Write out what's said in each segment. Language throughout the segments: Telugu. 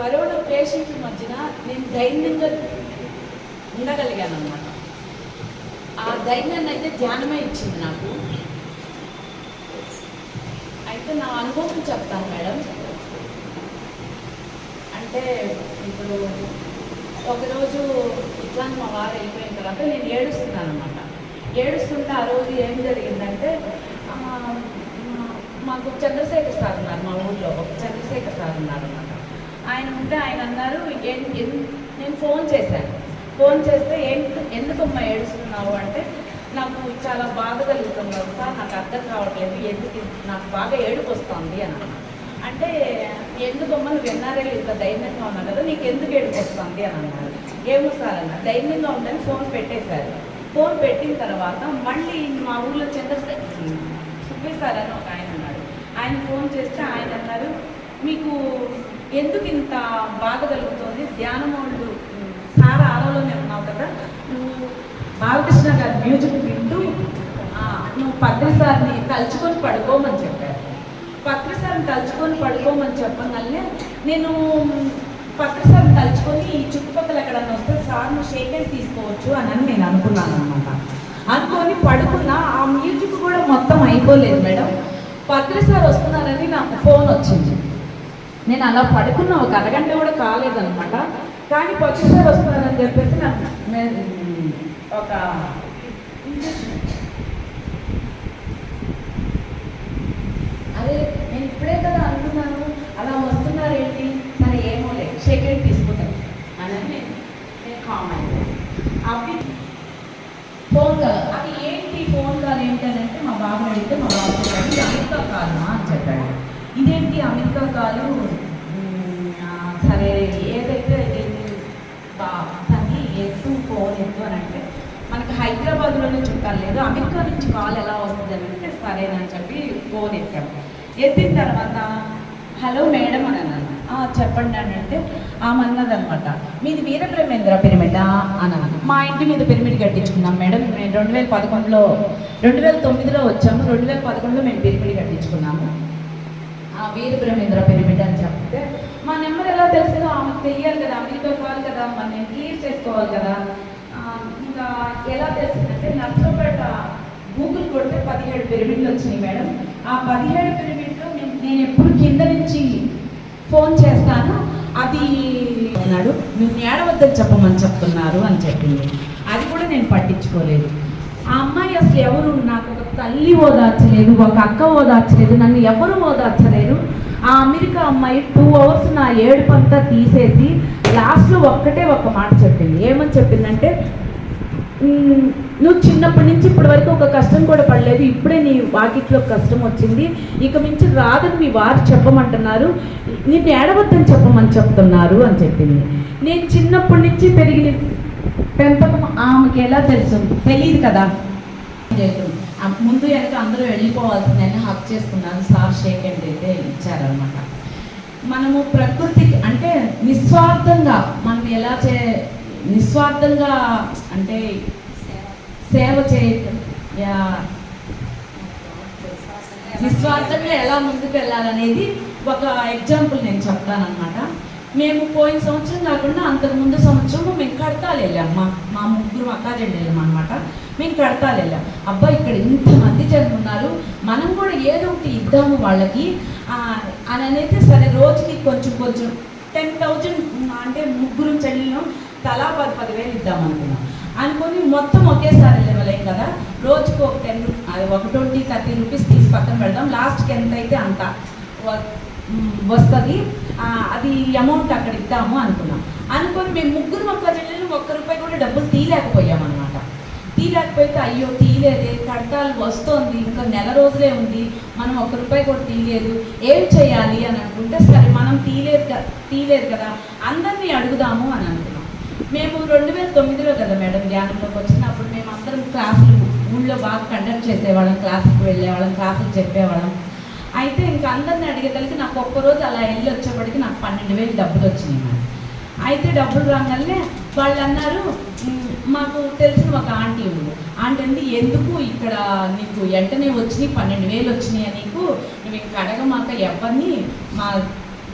కరోనా పేషెంట్ల మధ్యన నేను ధైర్యంగా ఉండగలిగాను అనమాట ఆ ధైర్యాన్ని అయితే ధ్యానమే ఇచ్చింది నాకు. అయితే నా అనుభవం చెప్తాను మేడం. అంటే ఇప్పుడు ఒకరోజు ఇట్లా మా వారు వెళ్ళిపోయిన తర్వాత నేను ఏడుస్తున్నాను అనమాట ఏడుస్తుంటే ఆ రోజు ఏం జరిగిందంటే మాకు చంద్రశేఖర్ సార్ ఉన్నారు మా ఊళ్ళో ఒక చంద్రశేఖర్ సార్ ఉన్నారు అన్నమాట ఆయన ఉంటే ఆయన అన్నారు "ఏం- ఎన్- నేను ఫోన్ చేశాను. ఫోన్ చేస్తే ఏంటి ఎందుకమ్మా ఏడుస్తున్నావు అంటే నాకు చాలా బాధ కలుగుతుంది సార్ నాకు అర్థం కావట్లేదు ఎందుకు నాకు బాగా ఏడుపు వస్తుంది అని అన్నారు. అంటే ఎందుకమ్మా నువ్వు ఎన్ఆర్ఐలు ఇంత ధైర్యంగా ఉన్నావు కదా నీకు ఎందుకు ఏడుపు వస్తుంది అని అన్నారు. ఏమో సార్ అన్న ధైర్యంగా ఉండని ఫోన్ పెట్టేశారు. ఫోన్ పెట్టిన తర్వాత మళ్ళీ మా ఊళ్ళో చంద్రశేఖర్ సుబ్బయ్య సార్ అని ఒక ఆయన అన్నారు ఆయన ఫోన్ చేస్తే ఆయన అన్నారు మీకు ఎందుకు ఇంత బాధ కలుగుతుంది? ధ్యానం వాళ్ళు సార్ ఆలోనే ఉన్నావు కదా. నువ్వు బాలకృష్ణ గారి మ్యూజిక్ వింటూ నువ్వు పత్రిసార్ని తలుచుకొని పడుకోమని చెప్పారు. పత్రిసార్ని తలుచుకొని పడుకోమని చెప్పగానే నేను పత్రిసార్ని తలుచుకొని ఈ చుట్టుపక్కల ఎక్కడన్నా వస్తే సార్ నువ్వు షేక్ తీసుకోవచ్చు అని అని నేను అనుకున్నాను అనమాట అనుకొని పడుకున్నా ఆ మ్యూజిక్ కూడా మొత్తం అయిపోలేదు మేడం. పత్రి సార్ వస్తున్నారని నాకు ఫోన్ వచ్చింది. నేను అలా పడుకున్న ఒక అరగంట కూడా కాలేదనమాట కానీ పత్రి సార్ వస్తున్నారని చెప్పేసి నాకు ఒక అదే నేను ఇప్పుడే కదా అనుకున్నాను. అలా వస్తున్నారు ఏంటి సరే ఏమో లేదు సెకండ్ తీసుకుంటాను అని నేను కామెంట్ అవి ఫోన్ కాల్ అది ఏంటి ఫోన్ కాదు ఏంటి అని అంటే మా బాబు అడిగితే మా బాబు చెప్పాడు కాదు అని చెప్పాడు. ఇదేంటి అమెరికా కాలు సరే ఏదైతే ఇది బా దాన్ని ఎత్తు ఫోన్ ఎత్తు అని అంటే మనకి హైదరాబాద్లోనే చుట్టాలు లేదు. అమెరికా నుంచి కాల్ ఎలా వస్తుంది అని అంటే సరేనని చెప్పి ఫోన్ ఎత్తాము ఎత్తిన తర్వాత హలో మేడం అని అన్నాను. చెప్పండి అని అంటే ఆమె అన్నదనమాట మీది వీరబ్రహ్మేంద్ర పిరమిడ్ అని అన్నాను. మా ఇంటి మీద పిరమిడ్ కట్టించుకున్నాం మేడం. మేము రెండు వేల పదకొండులో రెండు వేల తొమ్మిదిలో వచ్చాము. రెండు వేల పదకొండులో మేము పిరమిడ్ కట్టించుకున్నాము. ఆ వీర బ్రహ్మేంద్ర పిరమిడ్ అని చెప్తే మా నెంబర్ ఎలా తెలుస్తుందో ఆమెకు తెలియాలి కదా అమెరికా కావాలి కదా మరి నేను క్లియర్ చేసుకోవాలి కదా. ఇంకా ఎలా తెలిసిందంటే నర్సరావుపేట గూగుల్ కొడితే పదిహేడు పిరమిడ్లు వచ్చినాయి మేడం. ఆ పదిహేడు పిరమిడ్లో నేను నేను ఎప్పుడు కింద నుంచి ఫోన్ చేస్తాను. అది అన్నాడు నువ్వు ఏడవద్దని చెప్పమని చెప్తున్నారు అని చెప్పింది. అది కూడా నేను పట్టించుకోలేదు. ఆ అమ్మాయి అసలు ఎవరు? నాకు ఒక తల్లి ఓదార్చలేదు ఒక అక్క ఓదార్చలేదు నన్ను ఎవరు ఓదార్చలేరు? ఆ అమెరికా అమ్మాయి టూ అవర్స్ నా ఏడుపంతా తీసేసి లాస్ట్లో ఒక్కటే ఒక మాట చెప్పింది. ఏమని చెప్పిందంటే నువ్వు చిన్నప్పటి నుంచి ఇప్పటి వరకు ఒక కష్టం కూడా పడలేదు ఇప్పుడే నీ వాకిట్లో కష్టం వచ్చింది ఇక మించి రాదని మీ వారు చెప్పమంటున్నారు నిన్ను ఏడవద్దని చెప్పమని చెప్తున్నారు అని చెప్పింది. నేను చిన్నప్పటి నుంచి పెరిగిన పెంపకం ఆమెకి ఎలా తెలుసు తెలియదు కదా. ముందు వెనక అందరూ వెళ్ళిపోవాల్సిందని హక్ చేసుకున్నాను. సార్ షేక్ అండ్ అయితే ఇచ్చారనమాట మనము ప్రకృతికి అంటే నిస్వార్థంగా మనం ఎలా చే నిస్వార్థంగా అంటే సేవ చేయటం యా నిస్వార్థంగా ఎలా ముందుకు వెళ్ళాలనేది ఒక ఎగ్జాంపుల్ నేను చెప్తానమాట మేము పోయిన సంవత్సరం కాకుండా అంతకు ముందు సంవత్సరం మేము కడతాలు వెళ్ళాం. మా మా ముగ్గురు అక్కాజెండి వెళ్ళాం అనమాట మేము కడతాలు వెళ్ళాం. అబ్బా ఇక్కడ ఇంతమంది జనం ఉన్నారు. మనం కూడా ఏదో ఒకటి ఇద్దాము వాళ్ళకి. అని అనేది సరే రోజుకి కొంచెం కొంచెం టెన్ థౌజండ్ అంటే ముగ్గురు చెల్లెలను తలా పది పదివేలు ఇద్దాం అనుకున్నాం. అనుకొని మొత్తం ఒకేసారి వెళ్ళలేం కదా. రోజుకు ఒక టెన్ రూ ఒక ట్వంటీ థర్టీ రూపీస్ తీసి పక్కన పెడదాం. లాస్ట్కి ఎంత అయితే అంత వస్తుంది. అది అమౌంట్ అక్కడ ఇద్దాము అనుకున్నాం. అనుకొని మేము ముగ్గురు ఒక్క చెల్లెలు ఒక్క రూపాయి కూడా డబ్బులు తీయలేకపోయాం అనమాట తీయలేకపోతే అయ్యో తీయలేదే కడతాలు వస్తోంది ఇంకా నెల రోజులే ఉంది మనం ఒక్క రూపాయి కూడా తీయలేదు ఏం చేయాలి అని అనుకుంటే సరే మనం తీయలేదు కదా తీయలేదు కదా అందరినీ అడుగుదాము అని అనుకున్నాం. మేము రెండు వేల తొమ్మిదిలో కదా మేడం ధ్యానంలోకి వచ్చినప్పుడు మేము అందరం క్లాసులు ఊళ్ళో బాగా కండక్ట్ చేసేవాళ్ళం క్లాసులకు వెళ్ళేవాళ్ళం క్లాసులు చెప్పేవాళ్ళం. అయితే అందరిని అడిగేదానికి నాకు ఒక్కరోజు అలా వెళ్ళి వచ్చేప్పటికి నాకు పన్నెండు వేలు డబ్బులు వచ్చినాయి మేడం. అయితే డబ్బులు రాగానే వాళ్ళు అన్నారు మాకు తెలిసిన ఒక ఆంటీ ఉంది. ఆంటీ అండి ఎందుకు ఇక్కడ నీకు వెంటనే వచ్చినాయి పన్నెండు వేలు వచ్చినాయి నీకు? నువ్వు ఇంక అడగమాక ఎవరిని మా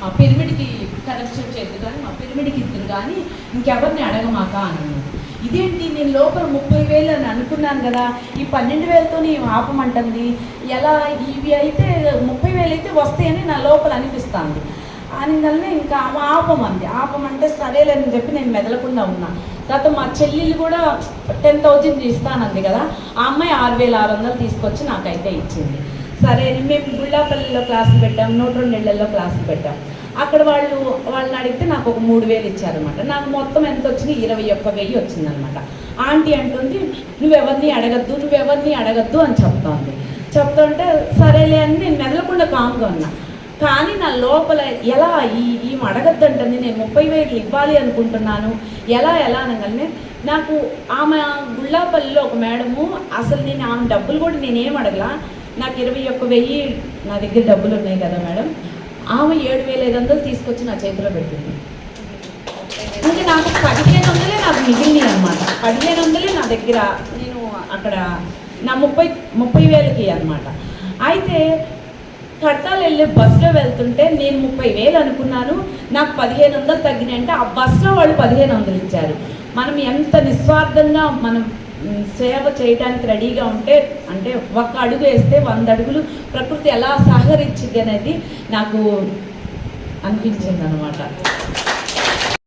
మా పిరమిడ్కి కనెక్షన్ చేద్దు కానీ మా పిరమిడ్కి ఇద్దరు కానీ ఇంకెవరిని అడగమాక అన్నాడు ఇదేంటి నేను లోపల ముప్పై వేలు అని అనుకున్నాను కదా ఈ పన్నెండు వేలతో ఆపమంటుంది ఎలా ఇవి అయితే ముప్పై వేలు అయితే వస్తాయని నా లోపల అనిపిస్తుంది. అనగానే ఇంకా ఆమె ఆపమంది. ఆపమంటే సరేలేని చెప్పి నేను మెదలకుండా ఉన్నా. తర్వాత మా చెల్లెలు కూడా టెన్ థౌజండ్ ఇస్తానంది కదా ఆ అమ్మాయి ఆరు వేల ఆరు వందలు తీసుకొచ్చి నాకైతే ఇచ్చింది. సరే మేము గుళ్ళాపల్లిలో క్లాసులు పెట్టాం నూట రెండు నెలల్లో క్లాసులు పెట్టాం. అక్కడ వాళ్ళు వాళ్ళని అడిగితే నాకు ఒక మూడు వేలు ఇచ్చారనమాట నాకు మొత్తం ఎంత వచ్చింది? ఇరవై ఒక్క వెయ్యి వచ్చిందనమాట ఆంటీ అంటుంది నువ్వెవరిని అడగద్దు నువ్వెవరిని అడగద్దు అని చెప్తోంది. చెప్తుంటే సరేలే అని నేను మెదలకుండా కామ్గా ఉన్నా. కానీ నా లోపల ఎలా ఈ ఈమె అడగద్దంటుంది నేను ముప్పై వేలు ఇవ్వాలి అనుకుంటున్నాను. ఎలా ఎలా అనగానే నాకు ఆమె గుళ్ళాపల్లిలో ఒక మేడము అసలు నేను ఆమె డబ్బులు కూడా నేనేం అడగలా. నాకు ఇరవై ఒక్క వెయ్యి నా దగ్గర డబ్బులు ఉన్నాయి కదా మేడం. ఆమె ఏడు వేల ఐదు వందలు తీసుకొచ్చి నా చేతిలో పెట్టింది అంటే నాకు పదిహేను వందలే నాకు మిగిలినాయి అనమాట పదిహేను వందలే నా దగ్గర నేను అక్కడ నా ముప్పై ముప్పై వేలకి అనమాట అయితే కడతాలు వెళ్ళే బస్సులో వెళ్తుంటే నేను ముప్పై వేలు అనుకున్నాను నాకు పదిహేను వందలు తగ్గినాయి అంటే ఆ బస్సులో వాళ్ళు పదిహేను వందలు ఇచ్చారు. మనం ఎంత నిస్వార్థంగా మనం సేవ చేయడానికి రెడీగా ఉంటే అంటే ఒక్క అడుగు వేస్తే వంద అడుగులు ప్రకృతి ఎలా సహకరించింది అనేది నాకు అనిపించింది అనమాట